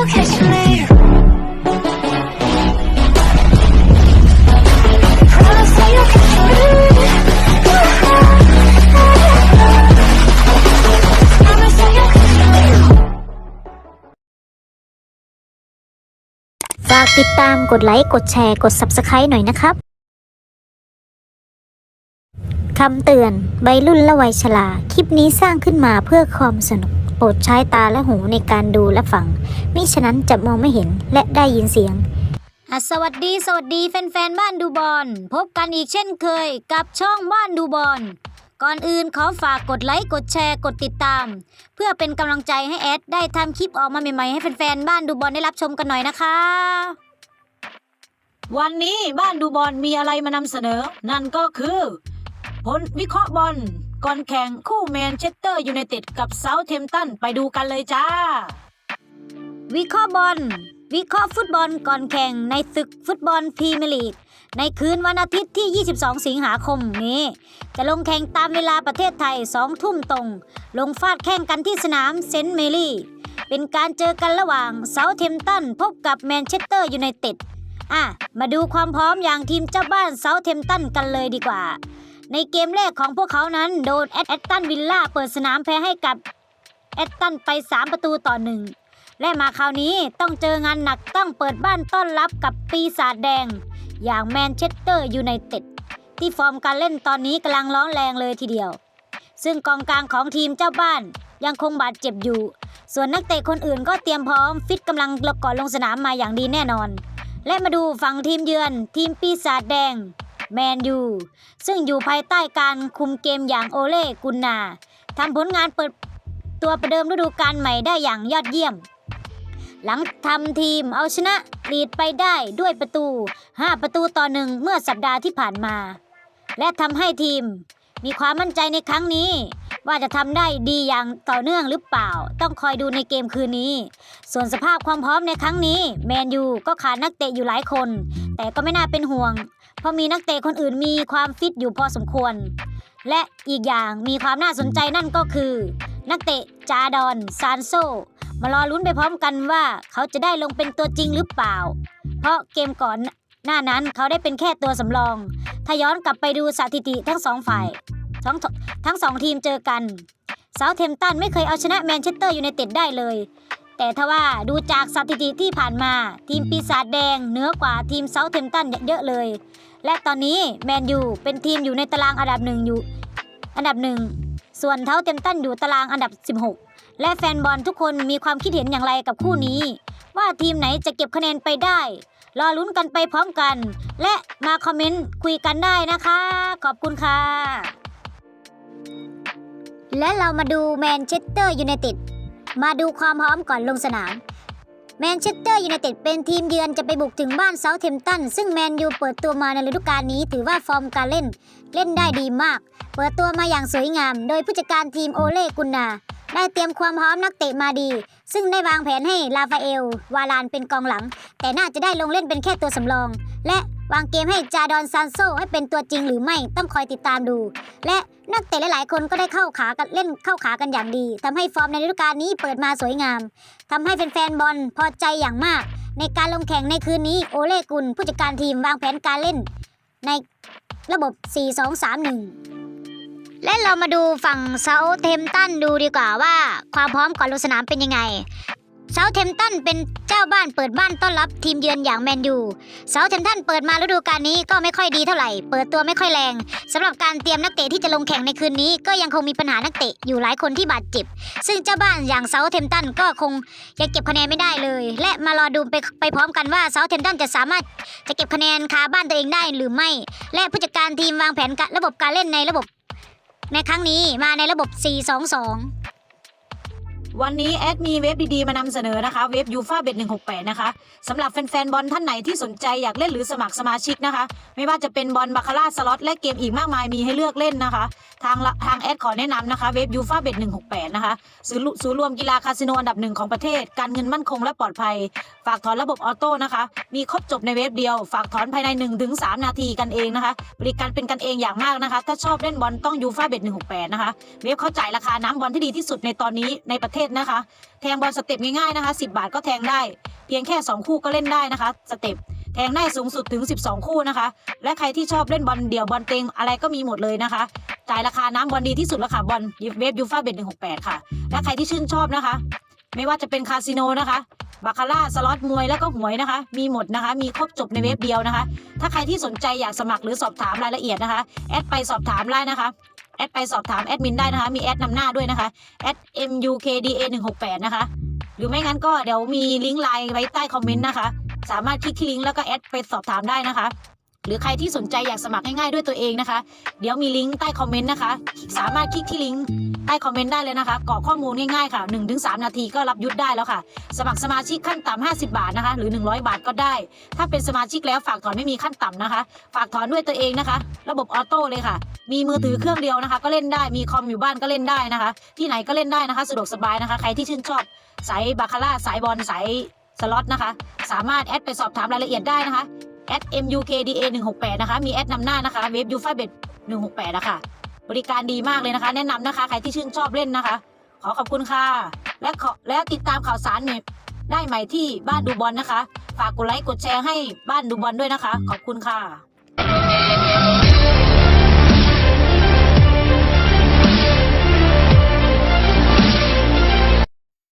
you catch me? Promise that you'll catch me. Promise that you'll catch me. ฝากติดตามกดไลค์ กดแชร์ กด Subscribe หน่อยนะครับ คำเตือนวัยรุ่นและวัยชรา คลิปนี้สร้างขึ้นมาเพื่อความสนุก ปรดใช้ตาและหูในการดูและฟัง มิฉะนั้นจะมองไม่เห็นและได้ยินเสียงสวัสดีสวัสดีแฟนๆบ้านดูบอลพบกันอีกเช่นเคยกับช่องบ้านดูบอลก่อนอื่นขอฝากกดไลค์กดแชร์กดติดตาม เพื่อเป็นกำลังใจให้แอดได้ทำคลิปออกมาใหม่ๆ ให้แฟนๆบ้านดูบอลได้รับชมกันหน่อยนะคะ วันนี้บ้านดูบอลมีอะไรมานำเสนอ นั่นก็คือ ผลวิเคราะห์บอล ก่อนแข่งคู่แมนเชสเตอร์ยูไนเต็ดกับเซาท์เทมตันไปดูกันเลยจ้า วิเคราะห์บอล วิเคราะห์ฟุตบอลก่อนแข่งในศึกฟุตบอลพรีเมียร์ลีก ในคืนวันอาทิตย์ที่ 22 สิงหาคมนี้ จะลงแข่งตามเวลาประเทศไทย 2 ทุ่มตรง ลงฟาดแข่งกันที่สนามเซนต์เมรี่เป็นการเจอกันระหว่างเซาท์เทมตันพบกับแมนเชสเตอร์ยูไนเต็ดอะ มาดูความพร้อมอย่างทีมเจ้าบ้านเซาท์เทมตันกันเลยดีกว่า ในเกมแรกของพวกเขานั้นโดนแอตแอตตันวิลล่าเปิดสนามแพ้ให้กับแอตตันไป 3 ประตูต่อหนึ่งและมาคราวนี้ต้องเจองานหนักต้องเปิดบ้านต้อนรับกับปีศาจแดง อย่างแมนเชสเตอร์ยูไนเต็ดที่ฟอร์มการเล่นตอนนี้กำลังร้อนแรงเลยทีเดียว ซึ่งกองกลางของทีมเจ้าบ้านยังคงบาดเจ็บอยู่ ส่วนนักเตะคนอื่นก็เตรียมพร้อมฟิตกำลังก่อนลงสนามมาอย่างดีแน่นอน และมาดูฝั่งทีมเยือน ทีมปีศาจแดง แมนยู ซึ่งอยู่ภายใต้การคุมเกมอย่างโอเล่กุนนาทำผลงานเปิดตัวประเดิมฤดูกาลใหม่ได้อย่างยอดเยี่ยม หลังทำทีมเอาชนะลีดไปได้ด้วยประตู 5 ประตูต่อหนึ่งเมื่อสัปดาห์ที่ผ่านมา และทำให้ทีม มีความมั่นใจในครั้งนี้ ว่าจะทำได้ดีอย่างต่อเนื่องหรือเปล่า ต้องคอยดูในเกมคืนนี้ ส่วนสภาพความพร้อมในครั้งนี้ แมนยูก็ขาดนักเตะอยู่หลายคนแต่ก็ไม่น่าเป็นห่วง เพราะมีนักเตะคนอื่นมีความฟิตอยู่พอสมควร และอีกอย่างมีความน่าสนใจนั่นก็คือ นักเตะจาดอนซานโซมารอลุ้นไปพร้อมกันว่าเขาจะได้ลงเป็นตัวจริงหรือเปล่า เพราะเกมก่อนหน้านั้นเขาได้เป็นแค่ตัวสำรอง ถ้าย้อนกลับไปดูสถิติทั้งสองฝ่าย ทั้งทั้งสองทีมเจอกันเซาเทมตันไม่เคยเอาชนะแมนเชสเตอร์ยูไนเต็ดได้เลย แต่ทว่าดูจากสถิติที่ผ่านมา ทีมปีศาจแดงเหนือกว่าทีมเซาเทมตันเยอะเลย และตอนนี้แมนยูเป็นทีมอยู่ในตารางอันดับหนึ่งอยู่ อันดับหนึ่งส่วนเท้าเทมตันอยู่ตารางอันดับ 16 และแฟนบอลทุกคนมีความคิดเห็นอย่างไรกับคู่นี้ ว่าทีมไหนจะเก็บคะแนนไปได้ รอลุ้นกันไปพร้อมกัน และมาคอมเมนต์คุยกันได้นะคะ ขอบคุณค่ะและเรามาดูแมนเชสเตอร์ยูไนเต็ด มาดูความพร้อมก่อนลงสนาม แมนเชสเตอร์ยูไนเต็ดเป็นทีมเยือนจะไปบุกถึงบ้านเซาเทมตัน ซึ่งแมนยูเปิดตัวมาในฤดูกาลนี้ ถือว่าฟอร์มการเล่น เล่นได้ดีมาก เปิดตัวมาอย่างสวยงาม โดยผู้จัดการทีมโอเล่กุนนาได้เตรียมความพร้อมนักเตะมาดี ซึ่งได้วางแผนให้ลาฟาเอล วาลานเป็นกองหลัง แต่น่าจะได้ลงเล่นเป็นแค่ตัวสำรอง และ วางเกมให้จาดอนซานโซให้เป็นตัวจริงหรือไม่ต้องคอยติดตามดู และนักเตะหลาย ๆ คนก็ได้เข้าขากันเล่นเข้าขากันอย่างดีทำให้ฟอร์มในฤดูกาลนี้เปิดมาสวยงามทำให้แฟน ๆ บอลพอใจอย่างมาก ในการลงแข่งในคืนนี้โอเล่กุลผู้จัดการทีมวางแผนการเล่น ในระบบ 4-2-3-1และเรามาดูฝั่งเซาเทมตันดูดีกว่าว่า ความพร้อมก่อนลงสนามเป็นยังไง เซาเทมตันเป็นเจ้าบ้านเปิดบ้านต้อนรับทีมเยือนอย่างแมนยูเซาเทมตันเปิดมาฤดูกาลนี้ก็ไม่ค่อยดีเท่าไหร่ เปิดตัวไม่ค่อยแรงสำหรับการเตรียมนักเตะที่จะลงแข่งในคืนนี้ ก็ยังคงมีปัญหานักเตะอยู่หลายคนที่บาดเจ็บ ซึ่งเจ้าบ้านอย่างเซาเทมตันก็คงยังเก็บคะแนนไม่ได้เลย และมารอดูไปไปพร้อมกันว่าเซาเทมตันจะสามารถจะเก็บคะแนนคาบ้านตัวเองได้หรือไม่ และผู้จัดการทีมวางแผนระบบการเล่นในระบบ ในครั้งนี้มาในระบบ 4-2-2 วันนี้แอดมีเว็บดีๆมานำเสนอนะคะ เว็บยูฟาเบ็ดหนึ่งหกแปดนะคะสำหรับแฟนๆบอลท่านไหนที่สนใจอยากเล่นหรือสมัครสมาชิกนะคะ ไม่ว่าจะเป็นบอลบาคาร่าสล็อตและเกมอีกมากมายมีให้เลือกเล่นนะคะ ทางทางแอดขอแนะนำนะคะ เว็บยูฟาเบ็ดหนึ่งหกแปดนะคะศูนย์ศูนย์รวมกีฬาคาสิโนอันดับหนึ่งของประเทศ การเงินมั่นคงและปลอดภัย ฝากถอนระบบออโต้นะคะ มีครบจบในเว็บเดียว ฝากถอนภายใน1นถึงสนาทีกันเองนะคะ บริการเป็นกันเองอย่างมากนะคะ ถ้าชอบเล่นบอลต้องยูฟาเบ็ดหนึ่งหกแปดนะคะ เว็บเขาจ่ายราคาน้ำบอลที่ดีที่สุดในตอนนี้ในประเทศนะคะ แทงบอลสเต็ปง่ายๆนะคะ10 บาทก็แทงได้ เพียงแค่ 2 คู่ก็เล่นได้นะคะสเต็ปแทงได้สูงสุดถึง 12 คู่นะคะ และใครที่ชอบเล่นบอลเดี่ยวบอลเต็งอะไรก็มีหมดเลยนะคะจ่ายราคาน้ำบอลดีที่สุดราคาบอลเวฟยูฟ่าเบ็ดหนึ่งหกแปดค่ะ และใครที่ชื่นชอบนะคะ ไม่ว่าจะเป็นคาสิโนนะคะ บาคาร่าสล็อตมวยแล้วก็หวยนะคะ มีหมดนะคะ มีครบจบในเว็บเดียวนะคะ ถ้าใครที่สนใจอยากสมัครหรือสอบถามรายละเอียดนะคะ แอดไปสอบถามได้นะคะแอดไปสอบถามแอดมินได้นะคะ มีแอดนำหน้าด้วยนะคะแอด mukda 168นะคะ หรือไม่งั้นก็เดี๋ยวมีลิงก์ไลน์ไว้ใต้คอมเมนต์นะคะ สามารถคลิกที่ลิงก์แล้วก็แอดไปสอบถามได้นะคะ หรือใครที่สนใจอยากสมัครง่ายๆด้วยตัวเองนะคะ เดี๋ยวมีลิงก์ใต้คอมเมนต์นะคะ สามารถคลิกที่ลิงก์ ใต้คอมเมนต์ได้เลยนะคะกรอกข้อมูลง่ายๆค่ะ 1-3 นาทีก็รับยุทธได้แล้วค่ะ สมัครสมาชิกขั้นต่ำ50 บาทนะคะ หรือ 100 บาทก็ได้ ถ้าเป็นสมาชิกแล้วฝากถอนไม่มีขั้นต่ำนะคะ ฝากถอนด้วยตัวเองนะคะ ระบบออโต้เลยค่ะ มีมือถือเครื่องเดียวนะคะ ก็เล่นได้มีคอมอยู่บ้านก็เล่นได้นะคะ ที่ไหนก็เล่นได้นะคะ สะดวกสบายนะคะ ใครที่ชื่นชอบสายบาคาร่าสายบอลสายสล็อตนะคะ สามารถแอดไปสอบถามรายละเอียดได้นะคะแอด mukda 168นะคะมีแอดนำหน้านะคะเว็บยูฟาเบ็ด168นะคะ บริการดีมากเลยนะคะ แนะนำนะคะใครที่ชื่นชอบเล่นนะคะ ขอขอบคุณค่ะ และขอและติดตามข่าวสารเนี่ยได้ใหม่ที่บ้านดูบอลนะคะ ฝากกดไลค์กดแชร์ให้บ้านดูบอลด้วยนะคะ ขอบคุณค่ะ